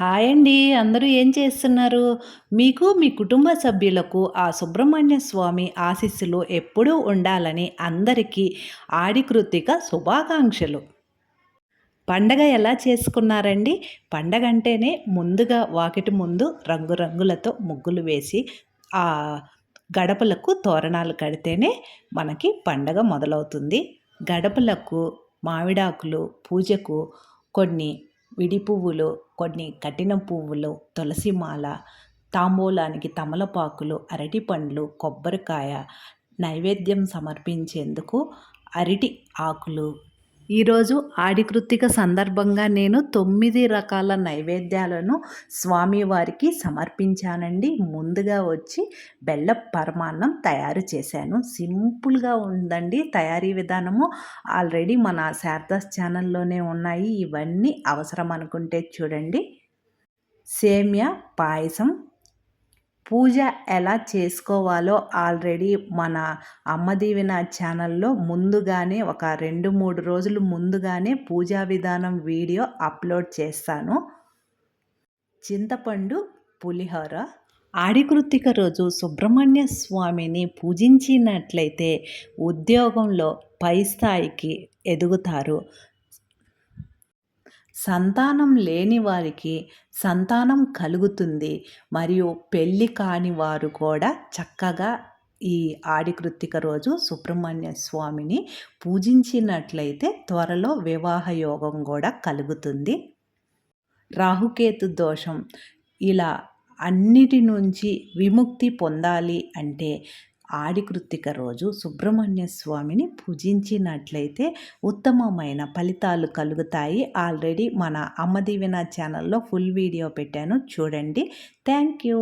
Hi అండి అందరూ ఏం చేస్తున్నారు? మీకు మీ కుటుంబ సభ్యులకు ఆ సుబ్రహ్మణ్య స్వామి ఆశీస్సులు ఎప్పుడూ ఉండాలని అందరికీ ఆడికృతిక శుభాకాంక్షలు. పండగ ఎలా చేసుకున్నారండి? పండగ అంటేనే ముందుగా వాకిటి ముందు రంగురంగులతో ముగ్గులు వేసి ఆ గడపలకు తోరణాలు కడితేనే మనకి పండగ మొదలవుతుంది. గడపలకు మామిడాకులు పూజకు కొన్ని విడి పువ్వులు కొన్ని కఠిన పువ్వులు తులసిమాల తాంబూలానికి తమలపాకులు అరటిపండ్లు కొబ్బరికాయ నైవేద్యం సమర్పించేందుకు అరటి ఆకులు ఈరోజు ఆడికృత్తిక సందర్భంగా నేను తొమ్మిది రకాల నైవేద్యాలను స్వామివారికి సమర్పించానండి. ముందుగా వచ్చి బెల్ల పరమాన్నం తయారు చేశాను. సింపుల్గా ఉందండి. తయారీ విధానము ఆల్రెడీ మన శారదాస్ ఛానల్లోనే ఉన్నాయి. ఇవన్నీ అవసరం అనుకుంటే చూడండి. సేమ్యా పాయసం పూజ ఎలా చేసుకోవాలో ఆల్రెడీ మన అమ్మ దీవెన ఛానల్లో ముందుగానే ఒక రెండు మూడు రోజులు ముందుగానే పూజా విధానం వీడియో అప్లోడ్ చేస్తాను. చింతపండు పులిహోర ఆడికృత్తిక రోజు సుబ్రహ్మణ్య స్వామిని పూజించినట్లయితే ఉద్యోగంలో పై స్థాయికి ఎదుగుతారు. సంతానం లేని వారికి సంతానం కలుగుతుంది. మరియు పెళ్ళి కాని వారు కూడా చక్కగా ఈ ఆడికృత్తిక రోజు సుబ్రహ్మణ్య స్వామిని పూజించినట్లయితే త్వరలో వివాహ యోగం కూడా కలుగుతుంది. రాహుకేతు దోషం. ఇలా అన్నిటి నుంచి విముక్తి పొందాలి అంటే ఆడికృత్తిక రోజు సుబ్రహ్మణ్య స్వామిని పూజించినట్లయితే ఉత్తమమైన ఫలితాలు కలుగుతాయి. ఆల్రెడీ మన అమ్మదీవెన ఛానల్లో ఫుల్ వీడియో పెట్టాను. చూడండి. Thank you.